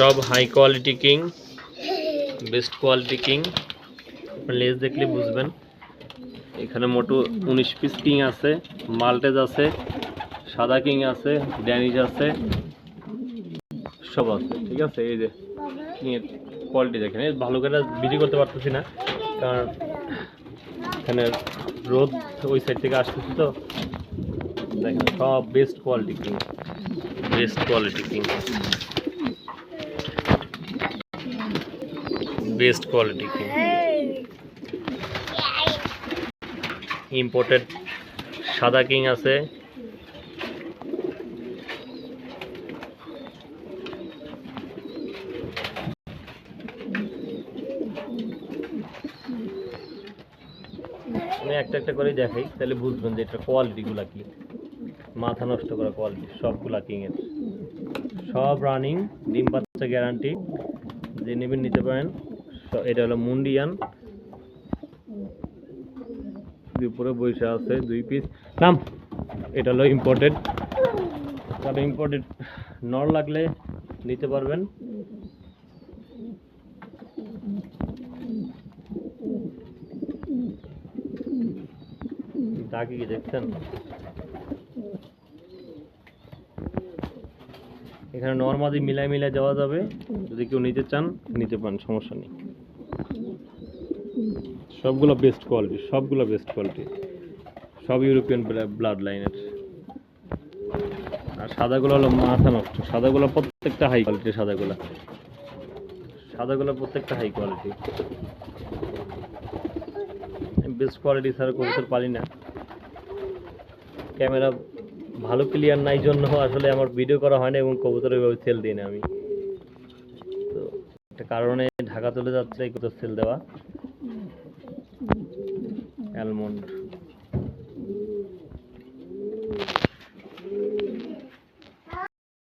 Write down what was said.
সব high quality king best quality king লেজ দেখলে বুঝবেন। এখানে মোটো উনিশ পিস কিং আছে মাল্টেজ আছে, সাদা কিং আছে ড্যানিজ আছে, সব আছে, ঠিক আছে? এই যে কিংয়ের কোয়ালিটি দেখেন। এই ভালো করে বিক্রি করতে পারতেছি না, কারণ এখানে রোদ ওই সাইড থেকে আসতেছি তো। দেখেন, সব best quality king best quality king best quality imported সাদা কিং আছে। আমি একটা একটা করে দেখাই, তাহলে বুঝবেন যে এটা কোয়ালিটিগুলো কি। মাথা নষ্ট করা কোয়ালিটি সবগুলা কিংয়ের সব রানিং ডিম বাচ্চা গ্যারান্টি যে নেবেন নিতে পারেন। স- এটা হলো মুন্ডিয়ান। উপরে বৈশা আছে দুই পিস নাম, এটা হলো ইম্পোর্টেড তাহলে ইম্পোর্টেড নর লাগলে নিতে পারবেন। দাগি দেখছেন? এখানে নর্মালি মিলাই মিলাই দেওয়া যাবে। যদি কেউ নিতে চান, নিতে পারেন, সমস্যা নেই। সবগুলো বেস্ট কোয়ালিটি সবগুলো বেস্ট কোয়ালিটি সব ইউরোপিয়ান ব্লাড লাইনের আর সাদাগুলো হলো মাথা নষ্ট। সাদাগুলো প্রত্যেকটা হাই কোয়ালিটি সাদাগুলো। সাদাগুলো প্রত্যেকটা হাই কোয়ালিটি বেস্ট কোয়ালিটি ছাড়া কবুতর পারি না। ক্যামেরা ভালো ক্লিয়ার নাই জন্য আসলে আমার ভিডিও করা হয় না এবং কবুতর ওইভাবে সেল দিই না আমি। তো একটা কারণে ঢাকা চলে যাচ্ছে, এই সেল দেওয়া। অ্যালমন্ড